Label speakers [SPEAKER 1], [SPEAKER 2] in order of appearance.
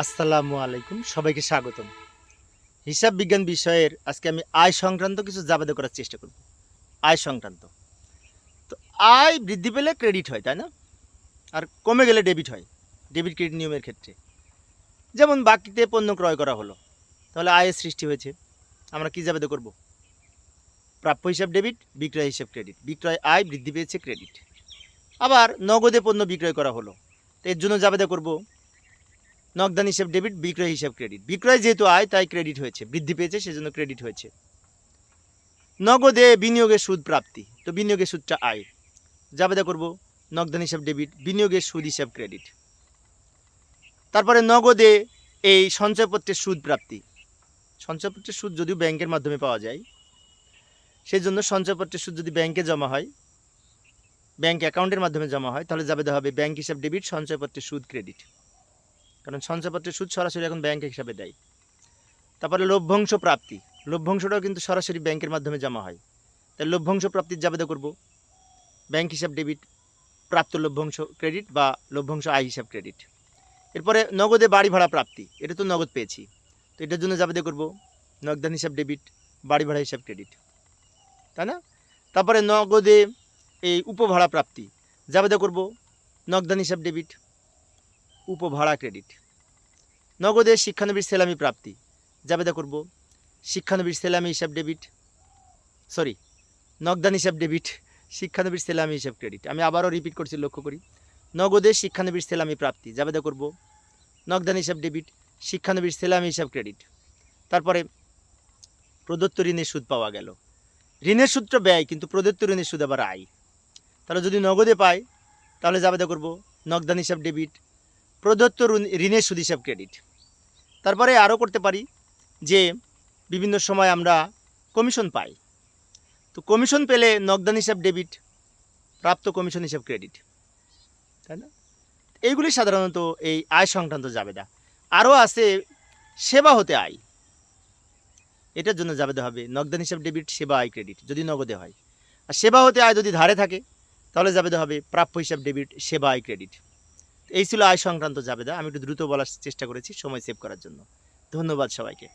[SPEAKER 1] আসসালামু আলাইকুম, সবাইকে স্বাগতম। হিসাব বিজ্ঞান বিষয়ের আজকে আমি আয় সংক্রান্ত কিছু জাবেদা করার চেষ্টা করব। আয় সংক্রান্ত। তো আয় বৃদ্ধি পেলে ক্রেডিট হয়, তাই না? আর কমে গেলে ডেবিট হয় ডেবিট ক্রেডিট নিয়মের ক্ষেত্রে। যেমন বাকিতে পণ্য ক্রয় করা হলো, তাহলে আয়ের সৃষ্টি হয়েছে। আমরা কি জাবেদা করব? প্রাপ্য হিসাব ডেবিট বিক্রয় হিসাব ক্রেডিট বিক্রয় আয় বৃদ্ধি পেয়েছে ক্রেডিট আবার নগদে পণ্য বিক্রয় করা হলো, তো এর জন্য জাবেদা করব নগদান হিসাব ডেবিট, বিক্রয় হিসাব ক্রেডিট। বিক্রয় যেহেতু আয়, তাই ক্রেডিট হয়েছে, বৃদ্ধি পেয়েছে, সেজন্য ক্রেডিট হয়েছে। নগদে বিনিয়োগের সুদ প্রাপ্তি, তো বিনিয়োগের সুদটা আয়। জাবেদা করব নগদান হিসাব ডেবিট, বিনিয়োগের সুদ হিসাব ক্রেডিট। তারপরে নগদে এই সঞ্চয়পত্রের সুদ প্রাপ্তি। সঞ্চয়পত্রের সুদ যদিও ব্যাংকের মাধ্যমে পাওয়া যায় সেই জন্য সঞ্চয়পত্রের সুদ যদি ব্যাংকে জমা হয়, ব্যাংক অ্যাকাউন্টের মাধ্যমে জমা হয়, তাহলে জাবেদা হবে ব্যাংক হিসাব ডেবিট, সঞ্চয়পত্রের সুদ ক্রেডিট। কারণ সঞ্চয়পত্রের সুদ সরাসরি এখন ব্যাংক হিসাবে দেয়। তারপরে লভ্যাংশ প্রাপ্তি। লভ্যাংশটাও কিন্তু সরাসরি ব্যাংকের মাধ্যমে জমা হয়। তাই লভ্যাংশ প্রাপ্তির জাবেদা করব। ব্যাংক হিসাব ডেবিট প্রাপ্ত লভ্যাংশ ক্রেডিট বা লভ্যাংশ আয় হিসাব ক্রেডিট এরপরে নগদে বাড়ি ভাড়া প্রাপ্তি। এটা তো নগদ পেয়েছি। তো এটার জন্য জাবেদা করব। নগদান হিসাব ডেবিট বাড়ি ভাড়া হিসাব ক্রেডিট তাই না? তারপরে নগদে এই উপভাড়া প্রাপ্তি। জাবেদা করব। নগদান হিসাব ডেবিট উপভাড়া ক্রেডিট নগদে শিক্ষানবিশ সেলামি প্রাপ্তি। জাবেদা করব। শিক্ষানবিশ সেলামি হিসাব ডেবিট সরি নগদান হিসাব ডেবিট শিক্ষানবিশ সেলামি হিসাব ক্রেডিট আমি আবারও রিপিট করছি, লক্ষ্য করি। নগদে শিক্ষানবিশ সেলামি প্রাপ্তি। জাবেদা করব। নগদান হিসাব ডেবিট শিক্ষানবিশ সেলামি হিসাব ক্রেডিট তারপরে প্রদত্ত ঋণের সুদ পাওয়া গেল। ঋণের সূত্র ব্যয়, কিন্তু প্রদত্ত ঋণের সুদ আবার আয়। তাহলে যদি নগদে পাই তাহলে জাবেদা করব। নগদান হিসাব ডেবিট প্রদত্ত ঋণ- ঋণের সুদ হিসাব ক্রেডিট তারপরে আরও করতে পারি যে, বিভিন্ন সময় আমরা কমিশন পাই। তো কমিশন পেলে নগদান হিসাব ডেবিট প্রাপ্ত কমিশন হিসাব ক্রেডিট তাই না? এইগুলি সাধারণত এই আয় সংক্রান্ত জাবেদা। আরও আছে সেবা হতে আয়। এটার জন্য জাবেদা হবে নগদান হিসাব ডেবিট সেবা, আয় ক্রেডিট যদি নগদে হয়। আর সেবা হতে আয় যদি ধারে থাকে, তাহলে জাবেদা হবে প্রাপ্য হিসাব ডেবিট সেবা, আয় ক্রেডিট এই ছিল আয় সংক্রান্ত জাবেদা। আমি একটু দ্রুত বলার চেষ্টা করেছি, সময় সেভ করার জন্য। ধন্যবাদ সবাইকে।